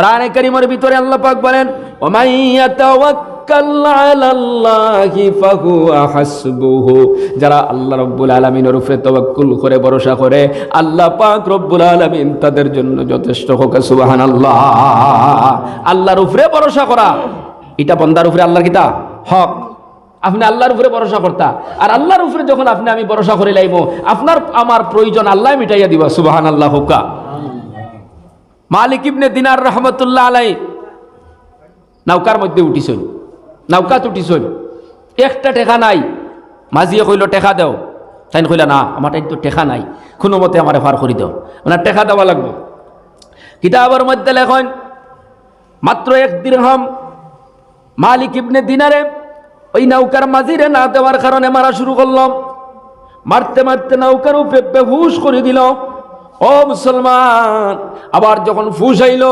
কোরআনে কারিমের ভিতরে আল্লাহ পাক বলেন যারা আল্লাহ রাব্বুল আলামিনের উপরে তাওয়াক্কুল করে, ভরসা করে, আল্লাহ পাক রব্বুল আলামিন তাদের জন্য যথেষ্ট হোক, সুবহানাল্লাহ। আল্লাহর উপরে ভরসা করা, এটা বন্দার উপরে আল্লাহর কিতা হক। আপনি আল্লাহর উপরে ভরসা করতা। আর আল্লাহর উপরে যখন আপনি আমি ভরসা করে লাইব, আপনার, আমার প্রয়োজন আল্লাহ মিটাইয়া দিবা সুবাহান আল্লাহ হুকা। মালিক ইবনে দিনার রহমতুল্লাহ আলাই। নৌকার মধ্যে উঠিছই নৌকাত উঠিছই একটা টেকা নাই। মাঝিয়ে কইল, টেকা দেও। তাই কইলা, না, আমার তো টেকা নাই। কোনো মতে আমার ফার করি দাও। মানে টেকা দেওয়া লাগবে। কিতাবের মধ্যে লেখন, মাত্র এক দিরহম মালিক ইবনে দিনারে ওই নৌকার মাঝিরে না দেওয়ার কারণে মারা শুরু করলাম। মারতে মারতে নৌকার উপরে বেহুশ করে দিল। ও মুসলমান, আবার যখন ফুস আইল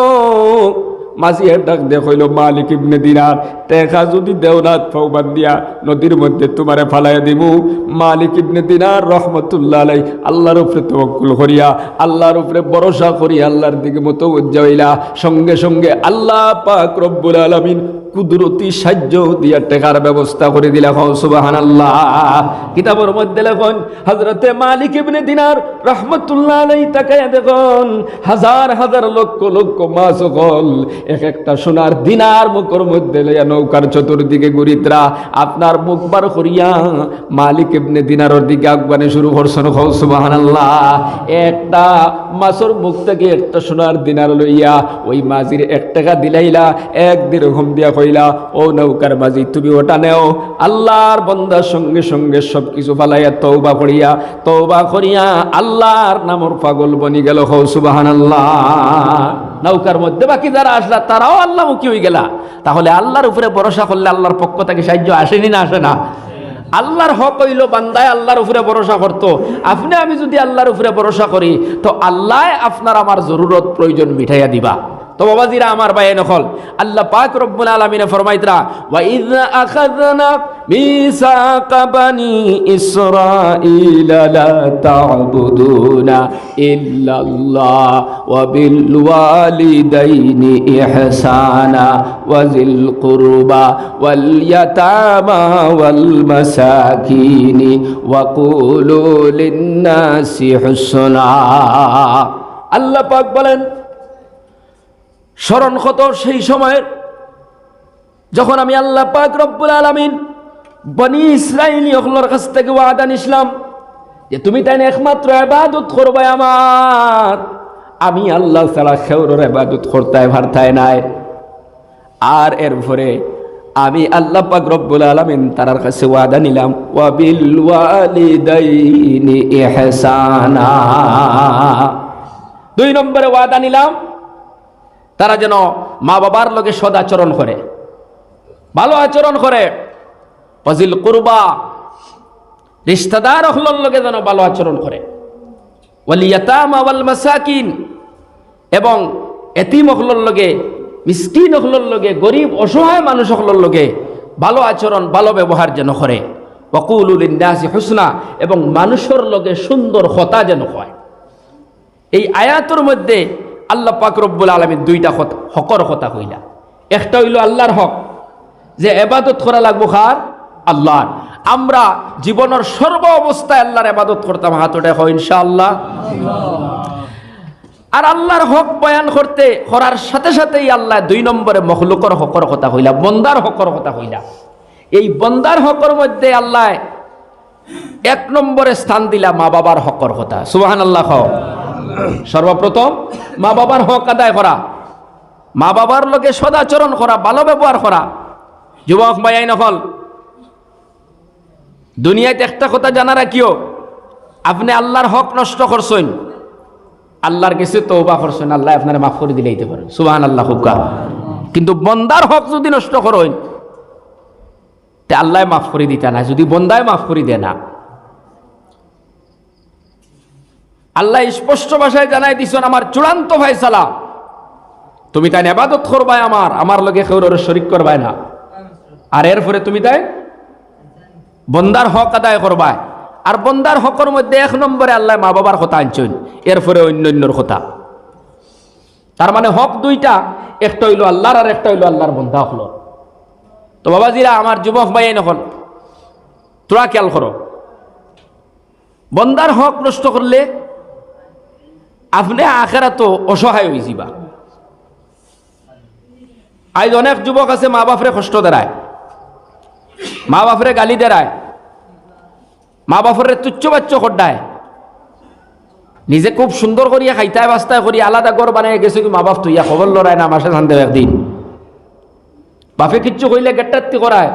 মাঝিয়ে ডাক দেখইল মালিক ইবনে দিনার, টেকা যদি দেওনাথ ফৌবাদ দিয়া নদীর মধ্যে তোমারে ফালাইয়া দিব মালিক ইবনে দিনার রহমতুল্লাহ আলাই আল্লাহর উপরে তবকুল করিয়া, আল্লাহর উপরে ভরসা করিয়া, আল্লাহর দিকে মতো উজ্জাইলা সঙ্গে সঙ্গে আল্লাহ পাক রব্বুল আলামিন কুদরতি সাহায্য দিয়া টেকার ব্যবস্থা করে দিলা হও সুবাহান আল্লাহ কিতাবের মধ্যে লেখন হজরতে মালিক ইবনে দিনার রহমতুল্লাহ আলাই তাকায় দেখুন, হাজার হাজার লক্ষ লক্ষ মাছ গল এক একটা সোনার দিনার মুখর মধ্যে লইয়া নৌকার চতুর্দিকে গুরিত্রা, আপনার মুখ বার করিয়া মালিক ইবনে দিনারর দিকে আগুয়ানে শুরু করছেন হও সুবাহান আল্লাহ একটা মাছর মুখ থেকে একটা সোনার দিনার লইয়া ওই মাঝির এক টাকা দিলাইলা, এক দিরহম দিয়া কইলা, ও নৌকার মাঝি, তুমি ওটা নেও। আল্লাহর বন্দার সঙ্গে সঙ্গে সব কিছু ফালাইয়া তৌবা করিয়া তৌবা করিয়া আল্লাহর নামর পাগল বনি গেল। হৌ সুবাহান আল্লাহ নৌকার মধ্যে বাকি যারা আসলা, তারাও আল্লাহমুখী হয়ে গেলা। তাহলে আল্লাহর উপরে ভরসা করলে আল্লাহর পক্ষ থেকে সাহায্য আসেনি না আসে না? আল্লাহর হক হইল বান্দায় আল্লাহর উপরে ভরসা করতো। আপনি, আমি যদি আল্লাহর উপরে ভরসা করি, তো আল্লাহ আপনার আমার জরুরত প্রয়োজন মিঠাইয়া দিবা। তো বাবাজিরা আমার ভাই নকল আল্লাহ পাক রব্বুল আলামিনে ফরমাইতরা, ওয়া ইয আখাযনা মিসাকা বানি ইসরাঈলা লা তা'বুদুনা ইল্লাল্লাহ ওয়া বিল ওয়ালিদাইনি ইহসানা ওয়া যিল কুরবা ওয়াল ইয়াতামা ওয়াল মাসাকিনি ওয়া আল্লাহ পাক বলেন স্মরণ কত সেই সময়ের? যখন আমি আল্লাহ পাক রব্বুল আলামিন বনি ইসরাইলি অকলর কাছ থেকে ওয়াদা নিছিলাম যে তুমি তাই একমাত্র এবাদত করবে আমার। আমি আল্লাহ ছাড়া খেউরের এবাদত করতে ভারতায় নাই। আর এর পরে আমি আল্লাহ পাক রব্বুল আলামিন তার কাছে ওয়াদা নিলাম, ওয়াবিল ওয়ালিদাইনি ইহসানা। দুই নম্বরে ওয়াদা নিলাম তারা যেন মা বাবার লগে সদাচরণ করে। ভালো আচরণ করে। ফজিল কুরবা রিস্তাদার অহলর লগে যেন ভালো আচরণ করে। মাসাকিন, এবং এতিম অহলর লগে, মিসকিন অহলর লগে, গরিব অসহায় মানুষ অহলর লগে ভালো আচরণ, ভালো ব্যবহার যেন করে। ওয়াকুলুল ইন্দাসি হুসনা, এবং মানুষের লগে সুন্দর হতা যেন হয়। এই আয়াতর মধ্যে আল্লাহ পাক রব্বুল আলমীর দুইটা কথা হকর কথা কইলা। একটা হইল আল্লাহর হক, যে এবাদত করা লাগবো খার আল্লাহর। আমরা জীবনের সর্ব অবস্থায় আল্লাহর এবাদত করতাম হাতটা হয় ইনশাআল্লাহ। আর আল্লাহর হক বয়ান করতে, করার সাথে সাথেই আল্লাহ দুই নম্বরে মখলুকর হকর কথা কইলা, বন্দার হকর কথা কইলা। এই বন্দার হকর মধ্যে আল্লাহ এক নম্বরে স্থান দিলা মা বাবার হকর কথা। সুবাহান আল্লাহ হক সর্বপ্রথম মা বাবার হক আদায় করা। মা বাবার লোকে সদাচরণ করা, ভালো ব্যবহার করা। যুবক মায়াই নকল দুনিয়াতে একটা কথা জানা রাখিও, আপনি আল্লাহর হক নষ্ট করছেন, আল্লাহর কাছে তৌবা করছেন, আল্লাহ আপনারা মাফ করে দিলে দিতে পারেন সুবাহান আল্লাহ কিন্তু বন্দার হক যদি নষ্ট করেন, তে আল্লাহ মাফ করে দিতে না, যদি বন্দায় মাফ করে দেয় না। আল্লাহ স্পষ্ট ভাষায় জানাই দিছেন, আমার চূড়ান্ত ফায়সালা, তুমি তাই নেবাদত করবাই আমার আমার লগে কেউর শরিক করবাই না। আর এরপরে তুমি তাই বন্দার হক আদায় করবাই। আর বন্দার হকর মধ্যে এক নম্বরে আল্লাহ মা বাবার কথা আনছেন, এরপরে অন্য অন্যর কথা। তার মানে হক দুইটা, একটা হইল আল্লাহর আর একটা হইল আল্লাহর বন্ধা হলো। তো বাবাজিরা, আমার যুবক ভাই নখন তোরা খেয়াল করো। বন্দার হক নষ্ট করলে আপনি আখেরা তো অসহায় হয়ে যাবা আজ অনেক যুবক আছে, মা বাপরে কষ্ট দেরায়। মা বাপরে গালি দেরায়। মা বাপরে তুচ্ছ বাচ্চ খড্ডায় নিজে খুব সুন্দর করিয়া খাইতায় বাস্তায় করি আলাদা ঘর বানিয়ে গেছে কি মা বাপ তুইয়া খবর লড়ায় না, মাসে জানতে একদিন। বাপে কিচ্ছু কইলে গেট্টাত্তি করায়।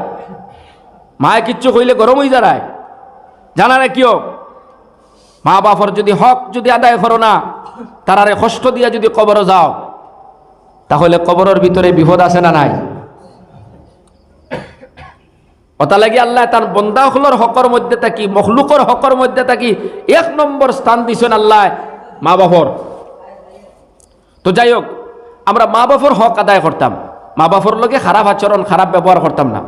মায়ে কিচ্ছু কইলে গরম হয়ে দাঁড়ায় জানা রে কিয়? মা বাপর যদি হক যদি আদায় করো না, তারারে কষ্ট দিয়া যদি কবর যাও, তাহলে কবরের ভিতরে বিপদ আছে না নাই? ওটা লাগি আল্লাহ তার বন্দাহলর হকর মধ্যে থাকি মখলুকর হকর মধ্যে থাকি এক নম্বর স্থান দিছেন আল্লাহ মা বাপর তো যাই হোক, আমরা মা বাপর হক আদায় করতাম। মা বাপর লোকে খারাপ আচরণ, খারাপ ব্যবহার করতাম না।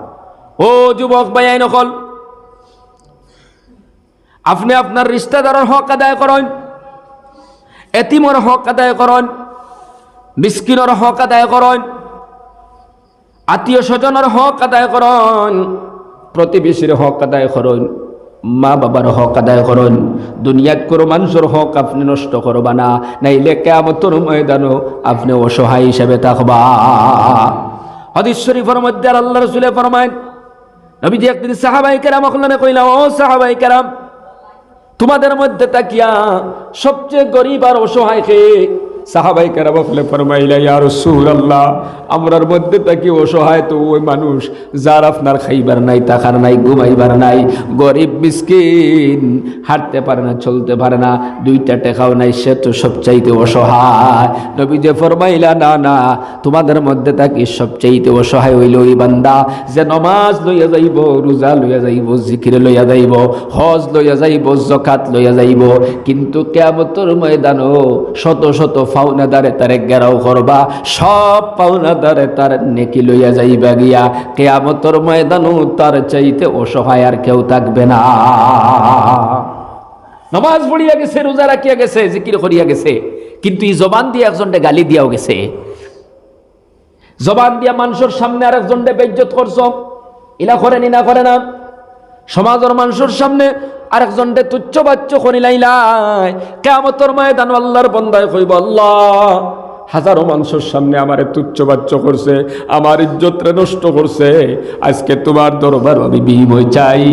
ও যুবক ভাইয়াই নকল আপনি আপনার রিস্তাদারের হক আদায় করেন, এতিমর হক আদায় করেন, মিসকিনের হক আদায় করেন আত্মীয় স্বজনের হক আদায় করন, প্রতিবেশীর হক আদায় করুন মা বাবার হক আদায় করুন দুনিয়াত কোনো মানুষের হক আপনি নষ্ট করবা না, নাইলে কেমতর ময়দানও আপনি অসহায় হিসেবে থাকবা। হদিস শরীফের মধ্যে আল্লাহ রসুলে ফরমায় নবীজি একদিন সাহাবাই কেরাম ওখানে কইলাম ও সাহাবাই কেরাম তোমাদের মধ্যে তাকিয়া সবচেয়ে গরিব আর অসহায় কে? সাহাবাই কেরাম ফলে ফরমাইলা ইয়া রাসূলুল্লাহ, আমরার মধ্যে তাকি অসহায় তো ওই মানুষ যার আপনার খাইবার নাই তাকার নাই, ঘুমাইবার নাই, গরিব মিসকিন, হাঁটতে পারে না, চলতে পারে না, দুইটা টেকাও নাই, সে তো সবচাইতে অসহায়। নবী যে ফরমাইলা না না, তোমাদের মধ্যে তাকি সবচাইতে অসহায় হইল ওই বান্দা, যে নমাজ লইয়া যাইব, রোজা লইয়া যাইব, জিকির লইয়া যাইব, হজ লইয়া যাইব জকাত লইয়া যাইব, কিন্তু কেয়ামতর ময়দানও শত শত ফাউনাদারে তারে গেরাও করবা, সব পাওনাদারে তার নেকি লইয়া যাইবা গিয়া, কেয়ামতর ময়দানও তার চাইতে অসহায় আর কেউ থাকবে না। নমাজ পড়িয়া গেছে, রোজা রাখিয়া গেছে, জিকির করিয়া গেছে, কিন্তু এই জবান দিয়ে একজনটা গালি দিয়াও গেছে। জবান দিয়া মানুষের সামনে আর একজনটা বেজ্জত করছ ইলা করেন ইনা করে না? সমাজের মানুষের সামনে আরেকজনটে তুচ্ছ বাচ্চ করিলাইলাই কেমতর ময়দান আল্লাহর বন্দায় কইব আল্লাহ। হাজারো মানুষের সামনে আমার তুচ্ছ বাচ্চ করছে, আমার ইজ্জতরে নষ্ট করছে। আজকে তোমার দরবার আমি বিময় চাই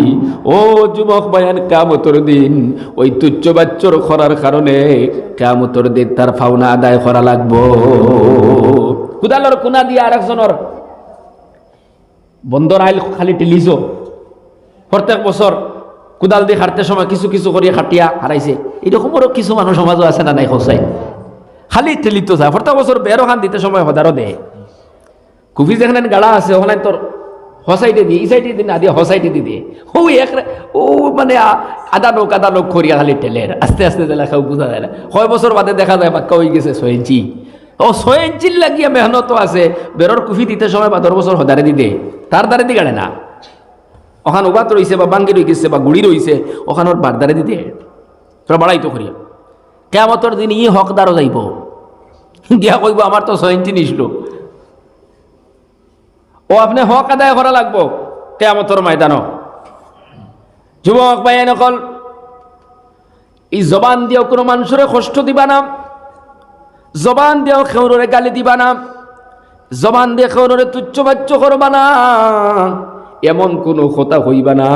ও যুবক বায়ান কামতর দিন ওই তুচ্ছ বাচ্চর করার কারণে কামতর দিন তার ফাউনা আদায় করা লাগবো। কুদালর কুনা দিয়ে আরেকজনের বন্দর আইল খালি টিলিছো প্রত্যেক বছর কুদাল দিয়ে খাটতে সময় কিছু কিছু করিয়া খাটিয়া হারাইছে এরকমরও কিছু মানুষ সমাজও আছে না নাই খসাই খালি ঠেলিত যায়। প্রত্যেক বছর বেরো খান দিতে সময় হদারও দে কুফি যেখানে গাড়া আছে ওখানে তোর হসাইটে দিয়ে ই সাইডে দিন আদি হসাইটে দি দিয়ে। ও এক ও মানে আদা লোক আদা লোক করিয়া খালি টেলের আস্তে আস্তে দিলে খাও বুঝা যায় না। কয় বছর বাদে দেখা যায়, পাক্কা হয়ে গেছে ছয় ইঞ্চি। ও ছয় ইঞ্চির লাগিয়া মেহনত আছে। বেরোর কুফি দিতে সময় বা দশ বছর হদারে দিতে তার দ্বারে দি গাড়ে না। ওখান উবাত রইছে বা বাঙ্গি রই গেছে বা গুড়ি রইছে ওখান ওর বারদারে দিতে তোরা বাড়াইতো করিয়া। কেমতর দিন ই হকদারও যাইব। দিয়া কইব, আমার তো ছয় ইঞ্চি নিছিল ও আপনি হক আদায় করা লাগবো কেমতর ময়দানও যুবক ভাই নকল এই জবান দিয়েও কোনো মানুষের কষ্ট দিবা না। জবান দিয়েও খেউরে গালি দিবা না। জবান দিয়ে খেউরে তুচ্ছ বাচ্চ করবা না। এমন কোনো কথা হইবা না,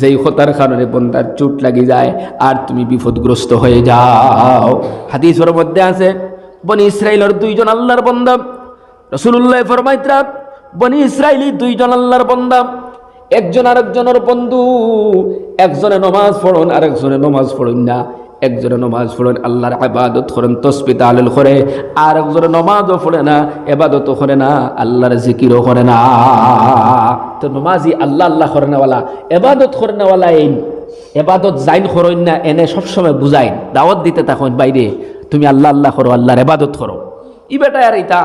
যেই হতার কারণে বন্দার চোট লাগি যায় আর তুমি বিপদগ্রস্ত হয়ে যাও। হাদিসের মধ্যে আছে, বনি ইসরায়েলের দুইজন আল্লাহর বন্দা। রসুল্লাহ ফরমাইত্রা, বনি ইসরায়েলি দুইজন আল্লাহর বন্দা। একজন আরেকজনের বন্ধু, একজনে নমাজ পড়ুন, আরেকজনে নমাজ পড়ুন না। একজনে নমাজ পড়েন, আল্লাহর আবাদত করেন, তসবি তাহলিল করে। আর একজনে নমাজও পড়ে না এবাদতও করে না, আল্লাহর জিকিরও করে না। তো নমাজি আল্লাহ আল্লাহ করে নেওয়ালা এবাদত করে নেওয়ালা এই এবাদত জাইন করেন না, এনে সবসময় বুঝাইন, দাওয়াত দিতে থাকুন, বাইরে, তুমি আল্লাহ আল্লাহ করো আল্লাহর এবাদত করো ই বেটা আর এটা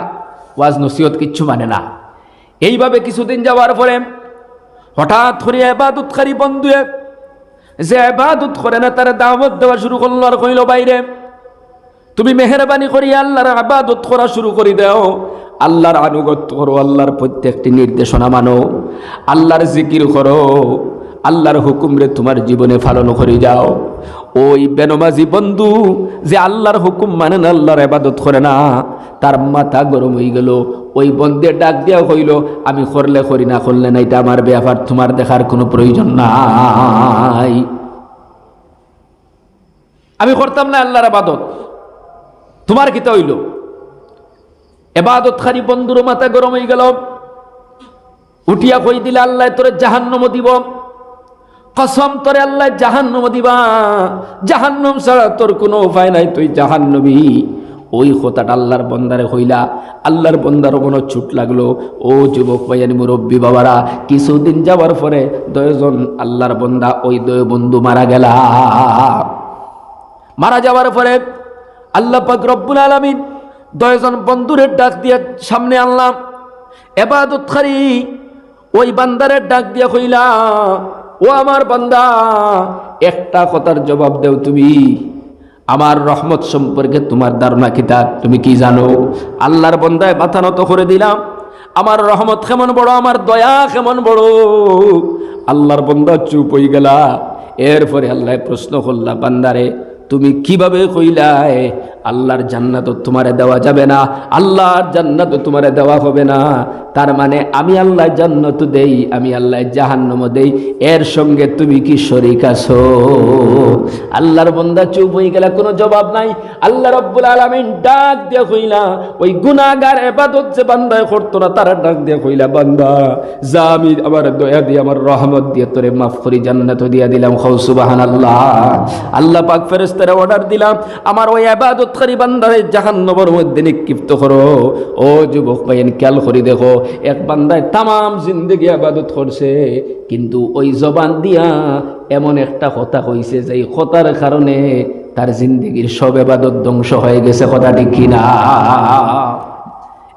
ওয়াজ নসিহত কিচ্ছু মানে না। এইভাবে কিছুদিন যাওয়ার পরে হঠাৎ করে এবাদতকারী বন্ধুয়ে যে এবাদত করে না তারা দাওয়াত দেওয়া শুরু করল আর কইল, বাইরে, তুমি মেহরবানি করি আল্লাহর আবাদত করা শুরু করে দাও আল্লাহর আনুগত্য করো, আল্লাহর প্রত্যেকটি নির্দেশনা মানো, আল্লাহর জিকির করো, আল্লাহর হুকুমরে তোমার জীবনে পালন করে যাও। ওই বেনমাজি বন্ধু যে আল্লাহর হুকুম মানে না, আল্লাহর আবাদত করে না, তার মাথা গরম হয়ে গেল। ওই বন্ধের ডাক দেওয়া হইল, আমি করলে করি না, করলে না এটা আমার ব্যাপার, তোমার দেখার কোনো প্রয়োজন নাই। আমি করতাম না আল্লাহর আবাদত তোমার কিতা হইল? এবাদত খারি বন্ধুর মাথা গরম হয়ে গেল। উঠিয়া কই দিলে আল্লাহ তোরে জাহান্নম দিব। কসম তোরে আল্লাহ জাহান্নম দিবা। জাহান্নম ছাড়া তোর কোনো উপায় নাই, তুই জাহান্নবী ওই কথাটা আল্লাহর বন্দারে হইলা। আল্লাহর বন্দার মনে ছুট লাগল। ও যুবক ভাইয়ানি মুরব্বী বাবারা, কিছুদিন যাওয়ার পরে দয়জন আল্লাহর বন্দা ওই দয় বন্ধু মারা গেলা। মারা যাওয়ার পরে আল্লাহ পাক রব্বুল আলমিন দয়জন বন্ধুরের ডাক দিয়ে সামনে আনলাম। এবাদত খারি, ওই বান্দারের ডাক দিয়া কইলা, ও আমার বান্দা, একটা কথার জবাব দেও তুমি। আমার রহমত সম্পর্কে তোমার ধারণা কি তা তুমি কি জানো? আল্লাহর বন্দায় মাথা নত করে দিলাম। আমার রহমত কেমন বড়, আমার দয়া কেমন বড়? আল্লাহর বন্দা চুপ হয়ে গেলা। এরপরে আল্লাহ প্রশ্ন করলা, বান্দারে, তুমি কীভাবে কইলাই আল্লাহর জান্নাত তোমারে দেওয়া যাবে না, আল্লাহর জান্নাত তোমারে দেওয়া হবে না। তার মানে আমি আল্লাহ জান্নাত দেই, আমি আল্লাহ জাহান্নাম দেই, এর সঙ্গে তুমি কি শরিক আছো? আল্লাহর বন্দা চুপ হয়ে গেলে কোনো জবাব নাই। আল্লাহ রব্বুল আলামিন ডাক দিয়ে কইলা, ওই গুনাহগার ইবাদত যে বান্দায় করতো না, তারা ডাক দিয়ে কইলা, বান্দা, যা আমি আমার দয়া দিয়ে, আমার রহমত দিয়ে তোরে মাফ করি জান্নাত দিয়া দিলাম খাও সুবহানাল্লাহ। আল্লাহ পাক ফেরেশতারা অর্ডার দিলাম, আমার ওই ইবাদতকারী বান্দারে জাহান্নামের মধ্যে নিক্ষিপ্ত করো। ও যুবক, ভাইয়েন, খেয়াল করি দেখো, এক বান্দায় তামাম জিন্দগি আবাদত করছে, কিন্তু ওই জবান দিয়া এমন একটা কথা কইছে যে এই কথার কারণে তার জিন্দগির সব এবাদত ধ্বংস হয়ে গেছে, কথা ঠিক কিনা?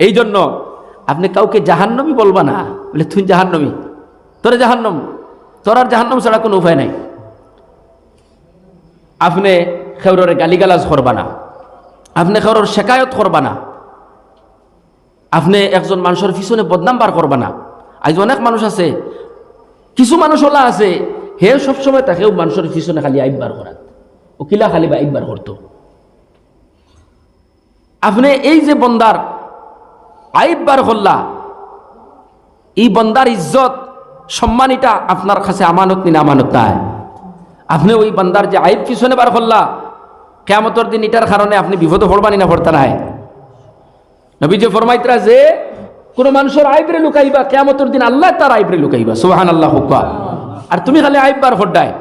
এই জন্য আপনি কাউকে জাহান্নমি বলবা না, বলে, তুই জাহান্নমি, তোরে জাহান্নম, তোর আর জাহান্নম ছাড়া কোনো উপায় নাই। আপনি খেউরের গালিগালাজ করবা না। আপনি খেউরের শেকায়ত করবা না। আপনি একজন মানুষের পিছনে বদনাম বার করবা না। আজ অনেক মানুষ আছে, কিছু মানুষ ওলা আছে, হে সবসময় তাকেও মানুষের পিছনে খালি আইবার করাত। ও কিলা খালি বা আইবার করতো। আপনি এই যে বন্দার আইবার করলা, এই বন্দার ইজ্জত সম্মানিটা আপনার কাছে আমানত নিন আমানত নাই। আপনি ওই বান্দার যে আইব পিছনে বার করলা কেমতর দিন এটার কারণে আপনি বিপদে পড়বানি না পড়তা নাই। নবী যে ফরমাইতরা যে কোন মানুষের আইবরে লুকাইবা কেমতর দিন আল্লাহ তার আইবরে লুকাইবা সুহান আল্লাহ হুকা। আর তুমি খালি আইব বার ফড্ডায়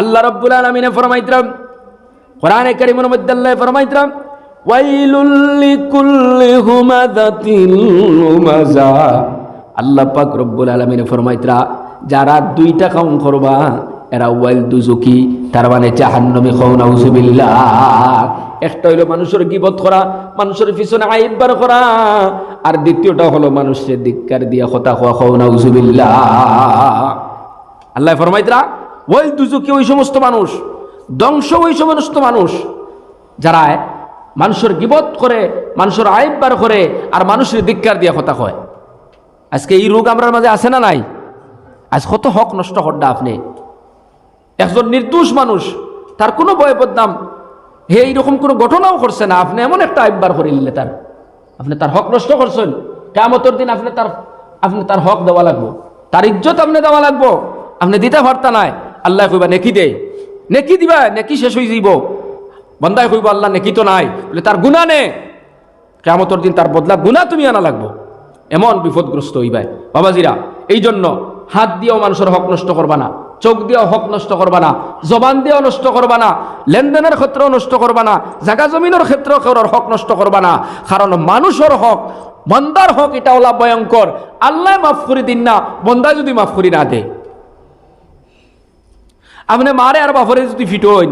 আল্লাহ রব্বুল আলমিনে ফরমাইতরাম কোরআনে কারিমের মধ্যে আল্লাহ ফরমাইতরাম আল্লাহ পাক রব্বুল আলমিনে ফরমাইতরা, যারা দুইটা কাম করবা এরা ওয়াইল দুজুকি তার মানে জাহান্নমে খৌনাউজুবিল্লাহ একটা হইল মানুষের গিবত করা, মানুষের পিছনে আইবার করা। আর দ্বিতীয়টা হলো মানুষের ধিক্কার দিয়া কথা খোয়া খৌনাউজুবিল্লাহ আল্লাহ ফরমাইতরা ওয়াইল দুজুকি ওই সমস্ত মানুষ, ধ্বংস ওই সমস্ত মানুষ যারা মানুষের গিবত করে, মানুষের আইবার করে, আর মানুষের ধিক্কার দিয়া কথা কয় আজকে এই রোগ আমার মাঝে আছে না নাই? আজ কত হক নষ্ট হড্ডা আপনি। একজন নির্দোষ মানুষ, তার কোনো ভয় বদনাম, হে এইরকম কোনো ঘটনাও করছে না, আপনি এমন একটা আইবার করে নিলে তার। আপনি তার হক নষ্ট করছেন কেমতর দিন আপনি তার আপনি তার হক দেওয়া লাগবো। তার ইজ্জত আপনি দেওয়া লাগবো। আপনি দিতে পারতা নাই। আল্লাহ কইবা, নেকি দে। নেকি দিবা, নেকি শেষ হয়ে যাইব। বন্দায় কইব, আল্লাহ, নেকি তো নাই। বলে, তার গুণা নে। কেমতর দিন তার বদলা গুণা তুমি আনা লাগবো। এমন বিপদগ্রস্ত হইবাই বাবাজিরা এই জন্য হাত দিয়েও মানুষের হক নষ্ট করবা না। চোখ দিয়েও হক নষ্ট করবা না, জবান দিয়েও নষ্ট করবা না, লেনদেনের ক্ষেত্রেও নষ্ট করবা না জাগা জমিনের ক্ষেত্রেও কারোর হক নষ্ট করবা না। কারণ মানুষের হক, বন্দার হক এটা ওলা ভয়ঙ্কর। আল্লাহ মাফ করে দিন না, বন্দা যদি মাফ করি না দে। আপনি মারে আর বাফরে যদি ফিট হইন,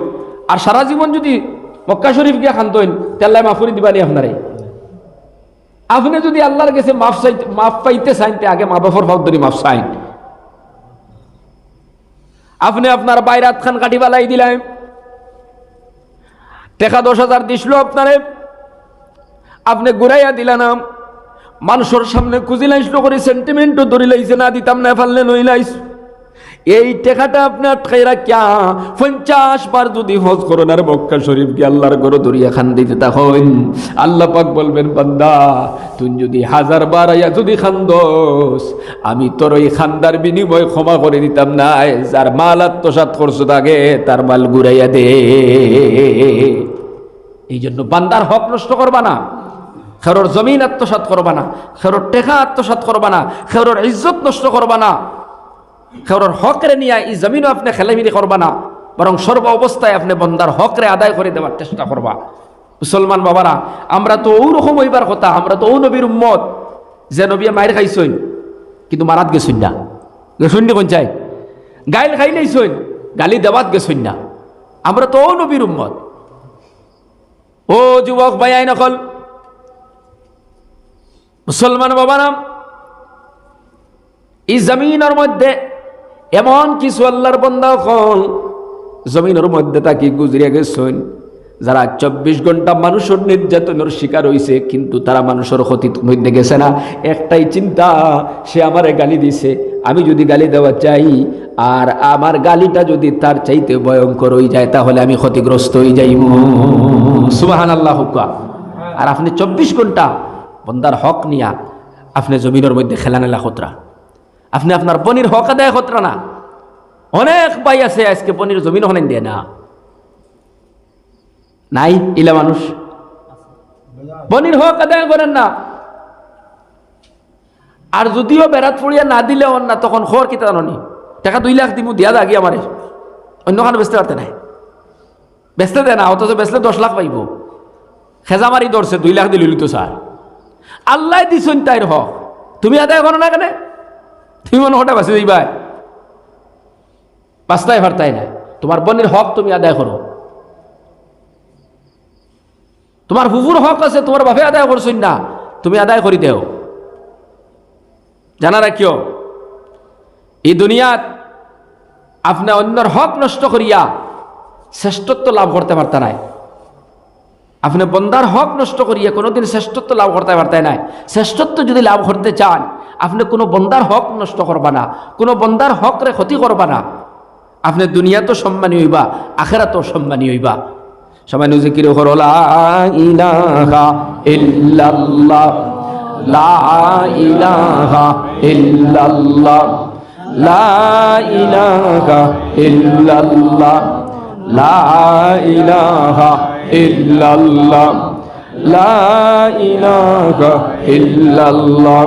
আর সারা জীবন যদি মক্কা শরীফ গিয়া খান্তইন তেল্লাই মাফ করে দিবানি আপনারে। আপনি যদি আল্লাহর কাছে মাফ চাই মাফ পাইতে চাইতে আগে মা বাপর ধরি মাফ চাইন। আপনি আপনার বাইরাত খান কাঠি বালাই দিলাম। টেকা দশ হাজার দিছিল আপনারে। আপনি ঘুরাইয়া দিলাম মানুষের সামনে খুঁজিলাইছিল করে সেন্টিমেন্টও ধরিলাইছে, না দিতাম না, ফাললে নই লাইছ এই টেকাটা আপনার ঠাইরা কিয়া পঞ্চাশ বার যদি হজ করেন আর মক্কা শরীফ কি আল্লাহর গরো দরিয়া খান দিতে তখন আল্লাহ পাক বলবেন, বান্দা, তুই যদি হাজার বার আইয়া যদি খান্দস আমি তোর ওই খান্দার বিনিময় ক্ষমা করে দিতাম না যার মাল আত্মসাত করছ তাকে তার মাল ঘুরাইয়া দে। এই জন্য বান্দার হক নষ্ট করবা না, খেরোর জমিন আত্মসাত করবা না, খেরোর টেকা আত্মসাত করবা না, খেরোর ইজ্জত নষ্ট করবা না। খেরোর হকরে নিয়ে এই জমিনও আপনি খেলামিলি করবা না, বরং সর্ব অবস্থায় আপনি বন্দার হকরে আদায় করে দেওয়ার চেষ্টা করবা। মুসলমান বাবারা, আমরা তো ওরকম হইবার কথা, আমরা তো ও নবীর উম্মত, যে নবী মায়ের খাইছইন কিন্তু মারাত গেছইন না। গেছইন কোন চাই? গাইল খাইলেইছইন গালি দেওয়াত গেছইন না। আমরা তো ও নবীর উম্মত। ও যুবক ভাই, আইন নকল মুসলমান বাবারাম এই জমিনের মধ্যে এমন কিছু আল্লাহর বন্দা কল, জমিনের মধ্যে তাকে গুজরিয়া গেছেন। যারা চব্বিশ ঘণ্টা মানুষের নির্যাতনের শিকার হয়েছে কিন্তু তারা মানুষের ক্ষতির মধ্যে গেছে না। একটাই চিন্তা, সে আমারে গালি দিছে, আমি যদি গালি দেওয়া চাই, আর আমার গালিটা যদি তার চাইতে ভয়ঙ্কর হয়ে যায়, তাহলে আমি ক্ষতিগ্রস্ত হয়ে যাই সুবাহান আল্লাহ হুকা। আর আপনি চব্বিশ ঘণ্টা বন্দার হক নিয়া, আপনি জমিনের মধ্যে খেলা নেলা খতরা। আপনি আপনার পনির হক আদায় খতরা না। অনেক বাই আছে, আজকে পনির জমিন হনেন দিয়ে না। নাই, ইলা মানুষ। পনির হক আদায় করেন না। আর যদিও বেড়াত পড়িয়া না দিলে না, তখন খবর কিতা জানি টাকা দুই লাখ দিব দিয়া দাগি আমারে। অন্য খানে বেচতে পারতে নাই। বেচতে দেয় না, অথচ বেচলে দশ লাখ পাইব। খেজা মারি ধরছে, দুই লাখ দিলি তো স্যার। আল্লাহ দিছুন তাইর হক। তুমি আদায় করো না কেন? তুমি মনে হঠাৎ বাঁচে দিবা বাঁচতাই পারতাই না। তোমার বোনের হক তুমি আদায় করো। তোমার ফুফুর হক আছে, তোমার বাপে আদায় করছই না। তুমি আদায় করি দেও। জানা রাখিও এই দুনিয়াত আপনি অন্যর হক নষ্ট করিয়া শ্রেষ্ঠত্ব লাভ করতে পারতা নাই। আপনি বন্দার হক নষ্ট করিয়া কোনোদিন শ্রেষ্ঠত্ব লাভ করতে পারতেন নাই। শ্রেষ্ঠত্ব যদি লাভ করতে চান আপনি কোনো বন্দার হক নষ্ট করবা না, কোনো বন্দার হকরে ক্ষতি করবা না। আপনি দুনিয়া তো সম্মানী হইবা আখেরা তো সম্মানী হইবা। সবাই জিকির করো, লা ইলাহা ইল্লাল্লাহ, লা ইলাহা ইল্লাল্লাহ, লা ইলাহা ইল্লাল্লাহ, লা ইলাহা ইল্লাল্লাহ, লা ইলাহা ইল্লাল্লাহ।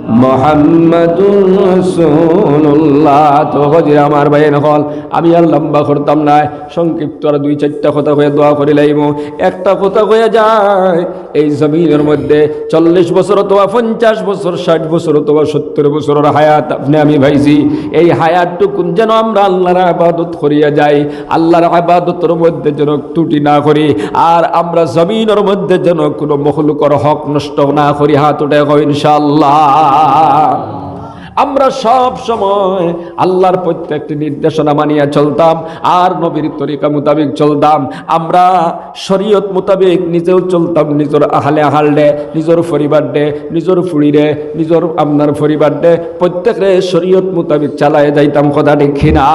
মোহাম্মদুর রাসূলুল্লাহ। তো হজির, আমার ভাই নকল আমি আর লম্বা করতাম না। সংক্ষিপ্ত আর দুই চারটা কথা হয়ে দোয়া করে লাইব। একটা কথা হয়ে যায়, এই জমিনের মধ্যে চল্লিশ বছর অথবা পঞ্চাশ বছর, ষাট বছর অথবা সত্তর বছরের হায়াত আপনি আমি ভাইছি এই হায়াতটুকুন যেন আমরা আল্লাহর আবাদত করিয়া যাই, আল্লাহর আবাদতের মধ্যে যেন ত্রুটি না করি, আর আমরা জমিনের মধ্যে যেন কোনো মহলুকর হক নষ্ট না করি। হাত উঠে ইনশাল্লাহ আমরা সব সময় আল্লাহর প্রত্যেকটি নির্দেশনা মানিয়া চলতাম, আর নবীর তরিকা মোতাবেক চলতাম। আমরা শরীয়ত মোতাবেক নিজেও চলতাম, নিজের আহালে আহাল ডে নিজের পরিবার ডে নিজের ফুড়ি রে নিজের আপনার পরিবার ডে প্রত্যেকরে শরীয়ত মোতাবেক চালায় যাইতাম, কথা দেখি না